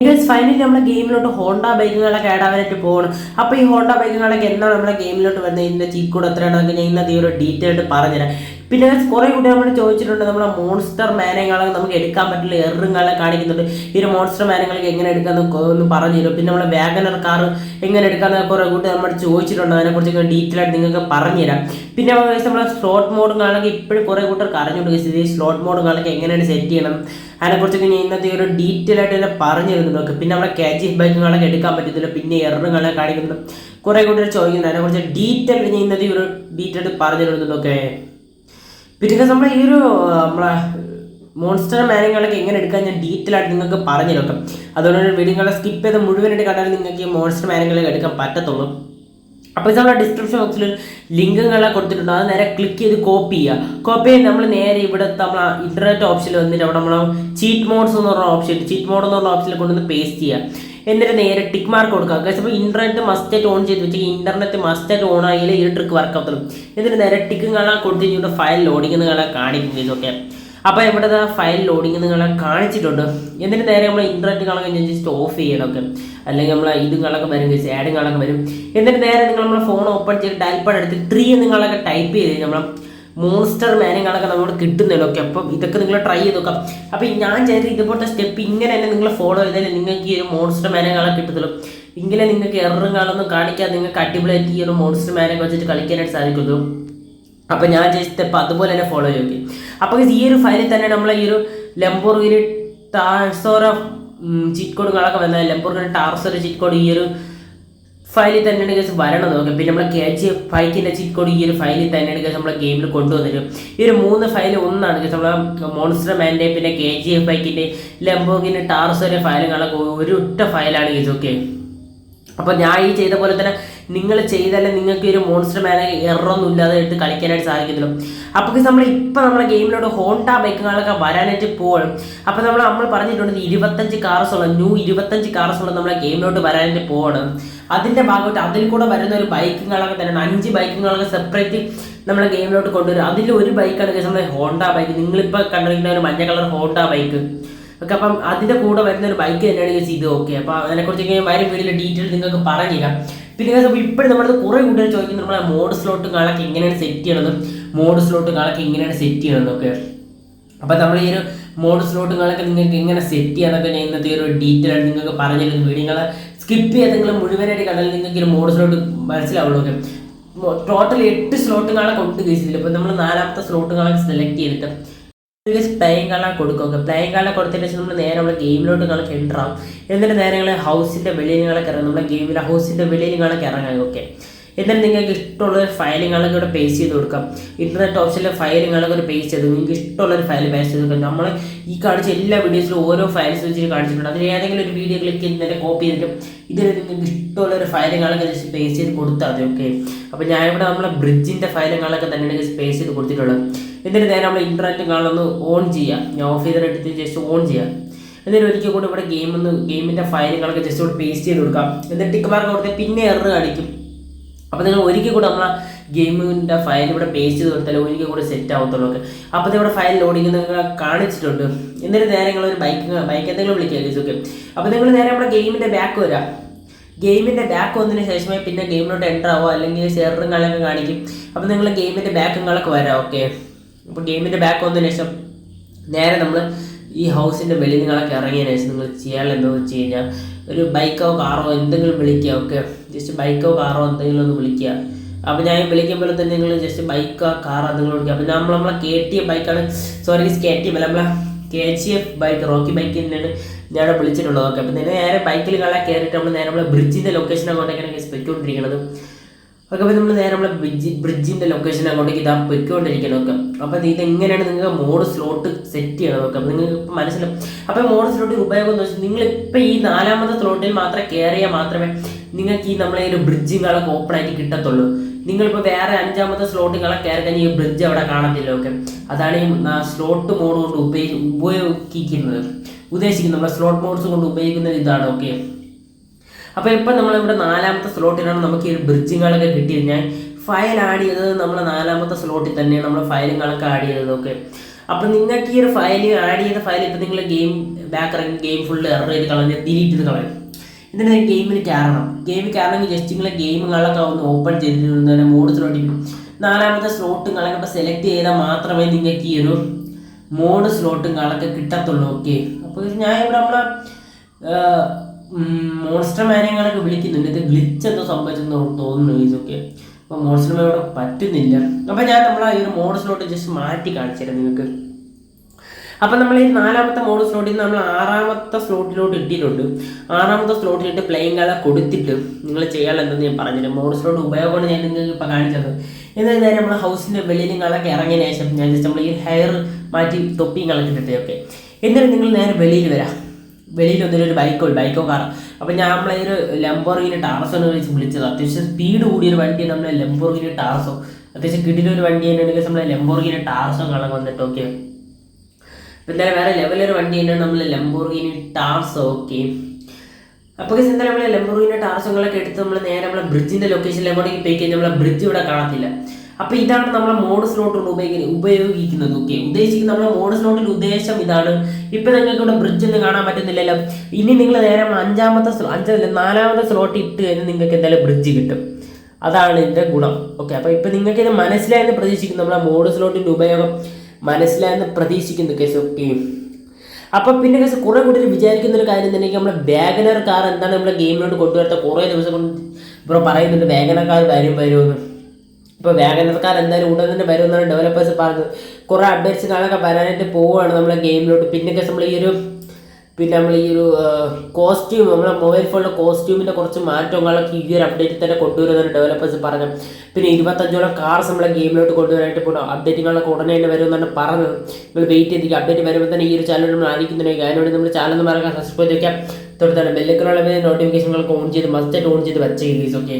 Finally നമ്മുടെ ഗെയിമിലോട്ട് Honda ബൈക്കുകളൊക്കെ add ആവാനായിട്ട് പോകണം അപ്പോൾ ഈ ഹോണ്ട ബൈക്കുകളൊക്കെ എന്നാണ് നമ്മുടെ ഗെയിമിലോട്ട് വരുന്നത് ഇതിന്റെ ചീറ്റ് കോഡ് എത്രയാണെന്നൊക്കെ ഞാൻ ഇന്നത്തെ ഒരു ഡീറ്റെയിൽഡ് പറഞ്ഞുതരാം. പിന്നെ കുറേ കൂടി നമ്മൾ ചോദിച്ചിട്ടുണ്ട് നമ്മളെ മോൺസ്റ്റർ മാനങ്ങളൊക്കെ നമുക്ക് എടുക്കാൻ പറ്റില്ല എറുങ്ങളെ കാണിക്കുന്നുണ്ട്. ഈ ഒരു മോൺസ്റ്റർ മാനങ്ങളൊക്കെ എങ്ങനെ എടുക്കാമെന്ന് ഒന്ന് പറഞ്ഞു തരും. പിന്നെ നമ്മളെ വാഗനർ കാർ എങ്ങനെ എടുക്കാമെന്ന് കുറേ കൂട്ടി നമ്മൾ ചോദിച്ചിട്ടുണ്ട് അതിനെക്കുറിച്ച് ഡീറ്റെയിൽ ആയിട്ട് നിങ്ങൾക്ക് പറഞ്ഞുതരാം പിന്നെ നമ്മളെ സ്ലോട്ട് മോഡുകളൊക്കെ ഇപ്പോഴും കുറേ കൂട്ടർക്ക് അറിഞ്ഞുകൊണ്ട് ഈ സ്ലോട്ട് മോഡുകളൊക്കെ എങ്ങനെയാണ് സെറ്റ് ചെയ്യണം. അതിനെക്കുറിച്ചൊക്കെ ഞാൻ ഇന്നത്തെ ഒരു ഡീറ്റെയിൽ ആയിട്ട് തന്നെ പറഞ്ഞു തരുന്നുണ്ട് പിന്നെ നമ്മളെ കാജി ബൈക്കുകളൊക്കെ എടുക്കാൻ പറ്റത്തില്ല പിന്നെ എറുകളെ കാണിക്കുന്നുണ്ട്. കുറേ കൂട്ടർ ചോദിക്കുന്നുണ്ട് അതിനെക്കുറിച്ച് ഡീറ്റെയിൽ ഞാൻ ഇന്നത്തെ ഒരു ഡീറ്റെയിൽ പറഞ്ഞു തരുന്നുണ്ടൊക്കെ പിന്നെ നമ്മുടെ ഈ ഒരു നമ്മളെ മോൺസ്റ്റർ മാനങ്ങളൊക്കെ എങ്ങനെ എടുക്കാൻ ഞാൻ ഡീറ്റെയിൽ ആയിട്ട് നിങ്ങൾക്ക് പറഞ്ഞു തരാം അതുകൊണ്ട് വീഡിയോകളെ സ്കിപ്പ് ചെയ്ത് മുഴുവനായിട്ട് കണ്ടാൽ നിങ്ങൾക്ക് ഈ മോൺസ്റ്റർ മാനങ്ങളൊക്കെ എടുക്കാൻ പറ്റത്തുള്ളൂ. അപ്പോൾ ഇത് നമ്മുടെ ഡിസ്ക്രിപ്ഷൻ ബോക്സിൽ ലിങ്കുകളെ കൊടുത്തിട്ടുണ്ട്. അത് നേരെ ക്ലിക്ക് ചെയ്ത് കോപ്പി ചെയ്യുക. കോപ്പി ചെയ്ത് നമ്മൾ നേരെ ഇവിടുത്തെ നമ്മൾ ഇന്റർനെറ്റ് ഓപ്ഷനിൽ വന്നിട്ട് അവിടെ നമ്മൾ ചീറ്റ് മോഡ്സ് എന്ന് പറഞ്ഞ ഓപ്ഷൻ ചീറ്റ് മോഡ് എന്ന് പറഞ്ഞ ഓപ്ഷനിൽ കൊണ്ടുവന്ന് പേസ്റ്റ് ചെയ്യുക. എന്നിട്ട് നേരെ ടിക്ക് മാർക്ക് കൊടുക്കുക. ഗൈസ് അപ്പോൾ ഇന്റർനെറ്റ് മസ്റ്റായിട്ട് ഓൺ ചെയ്ത് വെച്ചാൽ ഇന്റർനെറ്റ് മസ്റ്റായിട്ട് ഓൺ ആയാലേ ഈ ട്രിക്ക് വർക്ക് ആവത്തുള്ളൂ. എന്നിട്ട് നേരെ ടിക്ക് കാണാൻ കൊടുത്ത് കഴിഞ്ഞിട്ട് ഫയൽ ലോഡിങ് നിങ്ങളെ കാണിക്കും ഇതൊക്കെ അപ്പോൾ ഇവിടെ ഫയൽ ലോഡിങ് നിങ്ങളെ കാണിച്ചിട്ടുണ്ട്. എന്നിട്ട് നേരെ നമ്മൾ ഇന്റർനെറ്റ് കാണാൻ ജസ്റ്റ് ഓഫ് ചെയ്യണമൊക്കെ അല്ലെങ്കിൽ നമ്മൾ ഇത് ഇതുങ്ങളൊക്കെ വരും ആഡ് ആഡുകളൊക്കെ വരും. എന്നിട്ട് നേരെ നിങ്ങൾ നമ്മുടെ ഫോൺ ഓപ്പൺ ചെയ്ത് ഡയൽപാഡ് എടുത്ത് ട്രീ നിങ്ങളൊക്കെ ടൈപ്പ് ചെയ്ത് നമ്മൾ മോൺസ്റ്റർ മാനങ്ങളൊക്കെ നമ്മൾ കിട്ടുന്നല്ലോ. ഓക്കെ അപ്പം ഇതൊക്കെ നിങ്ങൾ ട്രൈ ചെയ്ത് നോക്കാം അപ്പം ഞാൻ ചെയ്ത ഇതുപോലത്തെ സ്റ്റെപ്പ് ഇങ്ങനെ തന്നെ നിങ്ങൾ ഫോളോ ചെയ്താൽ നിങ്ങൾക്ക് ഈ ഒരു മോൺസ്റ്റർ മാനങ്ങളെ കിട്ടത്തുള്ളൂ. ഇങ്ങനെ നിങ്ങൾക്ക് എററുകളൊന്നും കാണിക്കാതെ നിങ്ങൾക്ക് അടിപൊളിയായിട്ട് ഈ ഒരു മോൺസ്റ്റർ മാനൊക്കെ വെച്ചിട്ട് കളിക്കാനായിട്ട് സാധിക്കുള്ളൂ അപ്പം ഞാൻ ചെയ്ത സ്റ്റെപ്പ് അതുപോലെ തന്നെ ഫോളോ ചെയ്യും അപ്പോൾ ഈ ഒരു ഫയലിൽ തന്നെ നമ്മൾ ഈ ഒരു ലംബോർഗിന് ടാർസോറ ചീറ്റ് കോഡുകളൊക്കെ വന്നാൽ ലംബോർഗിന് ടാർസോറ ചിറ്റ് കോഡ് ഈ ഒരു ഫയലിൽ തന്നെയാണ് കേസ് വരണത്. ഓക്കെ പിന്നെ നമ്മളെ കെ എഫ് ഫൈക്കിന്റെ ചീറ്റ് കോഡ് ഈ ഒരു ഫയലിൽ തന്നെയാണ് കേസ് നമ്മളെ ഗെയിമിൽ കൊണ്ടുവന്നിട്ട്. ഈ ഒരു മൂന്ന് ഫയൽ ഒന്നാണ് കേസ് നമ്മളെ മോൺസ്റ്റർ മാന്റെ പിന്നെ കെ ജി എഫ് ഫൈക്കിന്റെ ലംബോഗിന്റെ ടാർസോറെ ഫയലുകളൊക്കെ ഒരു ഒറ്റ ഫയലാണ് കേസ് ഓക്കെ അപ്പോൾ ഞാൻ ഈ ചെയ്ത പോലെ തന്നെ നിങ്ങൾ ചെയ്താലേ നിങ്ങൾക്ക് ഒരു മോൺസ്റ്റർ മാനെ എറൊന്നും ഇല്ലാതെ എടുത്ത് കളിക്കാനായിട്ട് സാധിക്കത്തുള്ളൂ. അപ്പോൾ നമ്മൾ ഇപ്പോൾ നമ്മുടെ ഗെയിമിലോട്ട് ഹോണ്ട ബൈക്കുകളൊക്കെ വരാനായിട്ട് പോകണം അപ്പോൾ നമ്മൾ നമ്മൾ പറഞ്ഞിട്ടുണ്ട് ഇരുപത്തഞ്ച് കാർസ് ഉള്ള ന്യൂ ഇരുപത്തഞ്ച് കാർസ് ഉള്ള നമ്മളെ ഗെയിമിലോട്ട് വരാനായിട്ട് പോകണം അതിന്റെ ഭാഗമായിട്ട് അതിൽ കൂടെ വരുന്ന ഒരു ബൈക്കുകളൊക്കെ തന്നെ അഞ്ച് ബൈക്കുകളൊക്കെ സെപ്പറേറ്റ് നമ്മളെ ഗെയിമിലോട്ട് കൊണ്ടുവരും. അതിൽ ഒരു ബൈക്കാണ് നമ്മുടെ ഹോണ്ട ബൈക്ക് നിങ്ങളിപ്പോൾ കണ്ടിരിക്കുന്ന ഒരു മഞ്ഞ കളർ ഹോണ്ട ബൈക്ക് ഓക്കെ അപ്പം അതിന്റെ കൂടെ വരുന്ന ഒരു ബൈക്ക് തന്നെയാണ് ഇത് ഓക്കെ അപ്പോൾ അതിനെക്കുറിച്ച് വരും വീട്ടിലെ ഡീറ്റെയിൽ നിങ്ങൾക്ക് പറഞ്ഞുതരാം. പിന്നെ നമ്മൾ ഇപ്പോഴും നമ്മുടെ കുറേ കൂട്ടുകാർ ചോദിക്കുന്നത് നമ്മളെ മോഡ് സ്ലോട്ട് കാളൊക്കെ എങ്ങനെയാണ് സെറ്റ് ചെയ്യണമെന്നും മോഡ് സ്ലോട്ട് കാളൊക്കെ എങ്ങനെയാണ് സെറ്റ് ചെയ്യണമെന്നൊക്കെ അപ്പോൾ നമ്മൾ ഈ ഒരു മോഡ് സ്ലോട്ടുകളൊക്കെ നിങ്ങൾക്ക് എങ്ങനെ സെറ്റ് ചെയ്യാന്നൊക്കെ ഞാൻ ഇന്നത്തെ ഒരു ഡീറ്റെയിൽ ആയിട്ട് നിങ്ങൾക്ക് പറഞ്ഞിരുന്നു വീഡിയോകൾ സ്കിപ്പ് ചെയ്ത് നിങ്ങൾ മുഴുവനായിട്ട് കണ്ടാൽ നിങ്ങൾക്ക് ഒരു മോഡ് സ്ലോട്ട് മനസ്സിലാവുള്ളൂ ഓക്കെ ടോട്ടൽ എട്ട് സ്ലോട്ടുകളൊക്കെ ഉണ്ട് കഴിച്ചിട്ടില്ല ഇപ്പോൾ നമ്മൾ നാലാമത്തെ സ്ലോട്ടുകളൊക്കെ സെലക്ട് ചെയ്തിട്ട് പ്ലേയിങ് കാർഡാണ് കൊടുക്കുക പ്ലേയിങ് കാർഡ് കൊടുത്തതിന് ശേഷം നമ്മൾ നേരെ നമ്മുടെ ഗെയിമിലോട്ട് നിങ്ങൾക്ക് എന്റർ ആവും. എന്നിട്ട് നേരെ നിങ്ങൾ ഹൗസിന്റെ വെളിയിൽ നിങ്ങൾക്ക് ഇറങ്ങും നമ്മുടെ ഗെയിമിലെ ഹൗസിന്റെ വെളിയിൽ നിങ്ങൾക്ക് ഇറങ്ങാം ഓക്കെ എന്നിട്ട് നിങ്ങൾക്ക് ഇഷ്ടമുള്ള ഒരു ഫയൽ നിങ്ങൾക്ക് ഇവിടെ പേസ്റ്റ് ചെയ്ത് കൊടുക്കാം. ഇന്റർനെറ്റ് ഓപ്ഷനിലെ ഫയൽ നിങ്ങൾക്ക് ഒരു പേസ്റ്റ് ചെയ്ത് നിങ്ങൾക്ക് ഇഷ്ടമുള്ള ഒരു ഫയൽ പേസ്റ്റ് ചെയ്ത് കൊടുക്കാം. നമ്മൾ ഈ കാണിച്ച എല്ലാ വീഡിയോസിലും ഓരോ ഫയൽസ് വെച്ചിട്ട് കാണിച്ചിട്ടുണ്ട്. അതിൽ ഏതെങ്കിലും ഒരു വീഡിയോ ക്ലിക്ക് ചെയ്ത് ചെയ്തിട്ട് കോപ്പി ചെയ്തിട്ട് ഇതിൽ നിങ്ങൾക്ക് ഇഷ്ടമുള്ള ഒരു ഫയലുകളൊക്കെ ജസ്റ്റ് പേസ്റ്റ് ചെയ്ത് കൊടുത്താൽ മതി. ഓക്കെ അപ്പോൾ ഞാനിവിടെ നമ്മളെ ബ്രിഡ്ജിന്റെ ഫയൽ നിങ്ങളൊക്കെ തന്നെയാണ് പേസ്റ്റ് ചെയ്ത് കൊടുത്തിട്ടുള്ളത്. എന്നിട്ട് നേരെ നമ്മൾ ഇന്റർനെറ്റ് കാണുന്ന ഓൺ ചെയ്യാം. ഞാൻ ഓഫ് ചെയ്തിട്ട് ജസ്റ്റ് ഓൺ ചെയ്യാം. എന്നിട്ട് ഒരിക്കൽ കൂടി ഇവിടെ ഗെയിം ഒന്ന് ഗെയിമിന്റെ ഫയലുകളൊക്കെ ജസ്റ്റ് ഇവിടെ പേസ്റ്റ് ചെയ്ത് കൊടുക്കാം. എന്നിട്ട് ടിക്ക് മാർക്ക് കൊടുത്ത് പിന്നെ എറർ കാണിക്കും. അപ്പോൾ നിങ്ങൾ ഒരിക്കൽ കൂടെ നമ്മളെ ഗെയിമിന്റെ ഫയൽ ഇവിടെ പേസ്റ്റ് ചെയ്ത് കൊടുത്താൽ ഒരിക്കൽ കൂടെ സെറ്റ് ആവത്തുള്ളൂ ഒക്കെ. അപ്പോൾ ഇവിടെ ഫയൽ ലോഡിങ് നിങ്ങൾ കാണിച്ചിട്ടുണ്ട്. എന്നിട്ട് നേരെ നിങ്ങൾ ഒരു ബൈക്ക് ബൈക്ക് എന്തെങ്കിലും ഗൈസ് ഓക്കെ അപ്പോൾ നിങ്ങൾ നേരെ നമ്മുടെ ഗെയിമിന്റെ ബാക്ക് വരാം. ഗെയിമിന്റെ ബാക്ക് വന്നതിന് ശേഷമേ പിന്നെ ഗെയിമിലോട്ട് എന്റർ ആവുക. അല്ലെങ്കിൽ ഷെയറും കളൊക്കെ കാണിക്കും. അപ്പോൾ നിങ്ങൾ ഗെയിമിന്റെ ബാക്കുകളൊക്കെ വരാം ഓക്കെ അപ്പോൾ ഗെയിമിന്റെ ബാക്ക് വന്നതിന് ശേഷം നേരെ നമ്മൾ ഈ ഹൗസിന്റെ വെളിയിൽ നിങ്ങളൊക്കെ ഇറങ്ങിയതിന് ശേഷം നിങ്ങൾ ചെയ്യാനുള്ള എന്താണെന്ന് വെച്ച് കഴിഞ്ഞാൽ ഒരു ബൈക്കോ കാറോ എന്തെങ്കിലും വിളിക്കുക ഓക്കെ ജസ്റ്റ് ബൈക്കോ കാറോ എന്തെങ്കിലും ഒന്ന് വിളിക്കുക. അപ്പോൾ ഞാൻ വിളിക്കുമ്പോൾ തന്നെ നിങ്ങൾ ജസ്റ്റ് ബൈക്കോ കാറോ എന്തെങ്കിലും വിളിക്കുക. അപ്പോൾ നമ്മൾ നമ്മളെ കെ ടി എഫ് ബൈക്കാണ് സോറി കെ ടി എഫ് അല്ല നമ്മളെ K G F bike Rocky bike തന്നെയാണ് ഞാൻ വിളിച്ചിട്ടുള്ളത് ഓക്കെ അപ്പോൾ നേരെ ബൈക്കിൽ കളെ കയറിയിട്ട് നമ്മൾ നേരെ നമ്മളെ ബ്രിഡ്ജിന്റെ ലൊക്കേഷൻ കൊണ്ടൊക്കെയാണ് പൊയ്ക്കൊണ്ടിരിക്കുന്നത് ഓക്കെ അപ്പോൾ നമ്മൾ നേരെ നമ്മളെ ബ്രിഡ്ജ് ബ്രിഡ്ജിന്റെ ലൊക്കേഷൻ അങ്ങോട്ടേക്ക് ഇതാ പൊയ്ക്കൊണ്ടിരിക്കണം ഒക്കെ. അപ്പോൾ ഇത് എങ്ങനെയാണ് നിങ്ങൾക്ക് മോഡ് സ്ലോട്ട് സെറ്റ് ചെയ്യണം നോക്കാം അപ്പോൾ നിങ്ങൾക്ക് മനസ്സിലാവും അപ്പോൾ മോഡ് സ്ലോട്ട് ഉപയോഗം എന്ന് വെച്ചാൽ നിങ്ങളിപ്പോൾ ഈ നാലാമത്തെ സ്ലോട്ടിൽ മാത്രം കയറിയാൽ മാത്രമേ നിങ്ങൾക്ക് ഈ നമ്മളെ ഒരു ബ്രിഡ്ജുകളൊക്കെ ഓപ്പൺ ആയിട്ട് കിട്ടത്തുള്ളൂ. നിങ്ങളിപ്പോൾ വേറെ അഞ്ചാമത്തെ സ്ലോട്ടുകളെ കയറി കഴിഞ്ഞാൽ ഈ ബ്രിഡ്ജ് അവിടെ കാണത്തില്ല ഓക്കെ അതാണ് ഈ സ്ലോട്ട് മോഡ് കൊണ്ട് ഉപയോഗി ഉപയോഗിക്കുന്നത്. ഉദ്ദേശിക്കുന്നത് നമ്മുടെ സ്ലോട്ട് മോഡ്സ് കൊണ്ട് ഉപയോഗിക്കുന്നത് ഇതാണ് ഓക്കെ അപ്പോൾ ഇപ്പം നമ്മളിവിടെ നാലാമത്തെ സ്ലോട്ടിലാണ്. നമുക്ക് ഈ ബ്രിഡ്ജിങ്ങളൊക്കെ കിട്ടിയത് ഞാൻ ഫയൽ ആഡ് ചെയ്തത് നമ്മൾ നാലാമത്തെ സ്ലോട്ടിൽ തന്നെയാണ്. നമ്മൾ ഫയലുകളൊക്കെ ആഡ് ചെയ്തത്. ഓക്കെ. അപ്പം നിങ്ങൾക്ക് ഈ ഒരു ഫയൽ ആഡ് ചെയ്ത ഫയൽ ഇപ്പം നിങ്ങൾ ഗെയിം ബാക്ക് ഇറങ്ങി ഗെയിം ഫുൾ എറർ ചെയ്ത് കളഞ്ഞ് ഡിലീറ്റ് ചെയ്ത് കളയും. എന്നിട്ട് ഗെയിമിന് കയറണം. ഗെയിമിൽ കയറണമെങ്കിൽ ജസ്റ്റ് നിങ്ങളെ ഗെയിമുകളൊക്കെ ഒന്ന് ഓപ്പൺ ചെയ്തിട്ട് തന്നെ മോഡ് സ്ലോട്ടിൽ നാലാമത്തെ സ്ലോട്ടും കളൊക്കെ സെലക്ട് ചെയ്താൽ മാത്രമേ നിങ്ങൾക്ക് ഈ ഒരു മോഡ് സ്ലോട്ടും കളൊക്കെ കിട്ടത്തുള്ളൂ. ഓക്കെ. അപ്പോൾ ഞാൻ ഇവിടെ നമ്മളെ മോൺസ്റ്റർ മാനങ്ങളൊക്കെ വിളിക്കുന്നുണ്ട്. ഇത് ഗ്ലിച്ച് എന്തോ സംഭവിച്ചെന്ന് തോന്നുന്നു ഇതൊക്കെ. അപ്പോൾ മോൺസ്റ്റർ മാനോട് ഇവിടെ പറ്റുന്നില്ല. അപ്പോൾ ഞാൻ നമ്മളെ ഈ ഒരു മോഡ് സ്ലോട്ട് ജസ്റ്റ് മാറ്റി കാണിച്ചുതരാം നിങ്ങൾക്ക്. അപ്പം നമ്മൾ ഈ നാലാമത്തെ മോഡ് സ്ലോട്ടിൽ നിന്ന് നമ്മൾ ആറാമത്തെ സ്ലോട്ടിലോട്ട് ഇട്ടിട്ടുണ്ട്. ആറാമത്തെ സ്ലോട്ടിലിട്ട് പ്ലെയിങ് കളർ കൊടുത്തിട്ട് നിങ്ങൾ ചെയ്യാനുള്ളതെന്ന് ഞാൻ പറഞ്ഞില്ല മോഡ് സ്ലോട്ട് ഉപയോഗമാണ് ഞാൻ നിങ്ങൾക്ക് ഇപ്പോൾ കാണിച്ചത്. എന്നാൽ നേരെ നമ്മൾ ഹൗസിന്റെ വെളിയിലും കളൊക്കെ ഇറങ്ങിയ ശേഷം ഞാൻ ജസ്റ്റ് നമ്മൾ ഈ ഹെയർ മാറ്റി തൊപ്പിയും കളക്കിട്ടിട്ടേ ഒക്കെ എന്നിട്ട് നിങ്ങൾ നേരെ വെളിയിൽ വരാം. വെളിയിൽ എന്തെങ്കിലും ഒരു ബൈക്കോ ബൈക്കോ കാറോ. അപ്പം ഞാൻ നമ്മളെ ഒരു ലംബോർഗിന് ടാർസോ എന്ന് വിളിച്ച് വിളിച്ചത്. അത്യാവശ്യം സ്പീഡ് കൂടിയൊരു വണ്ടിയാണ് നമ്മളെ ലംബോർഗിന് ടാർസോ അത്യാവശ്യം കിടിലൊരു വണ്ടി തന്നെയാണെങ്കിൽ നമ്മളെ ലംബോർഗിന് ടാർസോ കാണാൻ വന്നിട്ട് ഓക്കെ എന്തായാലും വേറെ ലെവലൊരു വണ്ടി തന്നെയാണ് നമ്മളെ ലംബോർഗിനി ടാർസോ ഓക്കെ അപ്പോൾ എന്തായാലും നമ്മളെ ലംബോർഗിനി ടാർസോകളൊക്കെ എടുത്ത് നമ്മൾ നേരെ നമ്മളെ ബ്രിഡ്ജിന്റെ ലൊക്കേഷനിലെ പോയി കഴിഞ്ഞാൽ നമ്മളെ ബ്രിഡ്ജ് ഇവിടെ കാണത്തില്ല. അപ്പോൾ ഇതാണ് നമ്മളെ മോഡ് സ്ലോട്ട് കൊണ്ട് ഉപയോഗിക്കുന്നത് ഉപയോഗിക്കുന്നത് ഓക്കെ ഉദ്ദേശിക്കുന്ന നമ്മളെ മോഡ് നോട്ടിൽ ഉദ്ദേശം ഇതാണ്. ഇപ്പൊ നിങ്ങൾക്ക് ഇവിടെ ബ്രിഡ്ജ് ഒന്നും കാണാൻ പറ്റുന്നില്ലല്ലോ. ഇനി നിങ്ങൾ നേരെ അഞ്ചാമത്തെ അഞ്ചല്ല നാലാമത്തെ സ്ലോട്ട് ഇട്ട് കഴിഞ്ഞാൽ നിങ്ങൾക്ക് എന്തായാലും ബ്രിഡ്ജ് കിട്ടും. അതാണ് ഇതിന്റെ ഗുണം ഓക്കെ അപ്പോൾ ഇപ്പൊ നിങ്ങൾക്ക് ഇത് മനസ്സിലായെന്ന് പ്രതീക്ഷിക്കുന്നു. നമ്മളെ മോഡ് സ്ലോട്ടിന്റെ ഉപയോഗം മനസ്സിലായെന്ന് പ്രതീക്ഷിക്കുന്നു കേസ് ഓക്കെ അപ്പൊ പിന്നെ കേസ് കുറെ കൂടി വിചാരിക്കുന്ന ഒരു കാര്യം തന്നെ നമ്മുടെ വാഗനർ കാർ എന്താണ് നമ്മുടെ ഗെയിമിലോട്ട് കൊണ്ടുവരത്ത കുറേ ദിവസം കൊണ്ട് ബ്രോ പറയുന്നുണ്ട് വാഗനർ കാർ വരും വരുമെന്ന് ഇപ്പോൾ വേഗനക്കാർ കാർ എന്തായാലും ഉടൻ തന്നെ വരുമെന്നാണ് ഡെവലപ്പേഴ്സ് പറഞ്ഞത്. കുറേ അപ്ഡേറ്റ്സ് കാണാനൊക്കെ വരാനായിട്ട് പോവുകയാണ് നമ്മളെ ഗെയിമിലോട്ട് പിന്നെ നമ്മൾ ഈ ഒരു പിന്നെ നമ്മൾ ഈ ഒരു കോസ്റ്റ്യൂം നമ്മളെ മൊബൈൽ ഫോണിലെ കോസ്റ്റ്യൂമിന്റെ കുറച്ച് മാറ്റങ്ങളൊക്കെ ഈ ഒരു അപ്ഡേറ്റിൽ തന്നെ കൊണ്ടുവരുന്നതാണ് ഡെവലപ്പേഴ്സ് പറഞ്ഞു പിന്നെ ഇരുപത്തഞ്ചോളം കാർസ് നമ്മളെ ഗെയിമിലോട്ട് കൊണ്ടുവരാനായിട്ട് പോകണം അപ്ഡേറ്റുകളൊക്കെ ഉടനെ തന്നെ വരുമെന്നാണ് പറഞ്ഞത്. നമ്മൾ വെയിറ്റ് ചെയ്തിരിക്കുക അപ്ഡേറ്റ് വരുമ്പോൾ തന്നെ ഈ ഒരു ചാനൽ നമ്മൾ ആയിരിക്കുന്നുണ്ടെങ്കിൽ അതിനോട് നമ്മൾ ചാനൽ പറയാൻ സബ്സ്ക്രൈബ് ചെയ്യാം തൊടുത്താണ് ബെല്ലക്കുള്ള നോട്ടിഫിക്കേഷനുകളൊക്കെ ഓൺ ചെയ്ത് മസ്റ്റായിട്ട് ഓൺ ചെയ്ത് വെച്ചേ ഗീസ് ഓക്കെ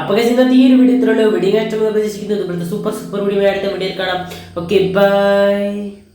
guys, ഇന്നത്തെ ഈ ഒരു വീഡിയോ ഇത്രയുള്ള വീഡിയോ ഇഷ്ടമെന്ന് പ്രതീക്ഷിക്കുന്നത് സൂപ്പർ സൂപ്പർ വീഡിയോ അടുത്ത വീഡിയോയിൽ കാണാം ഓക്കെ ബൈ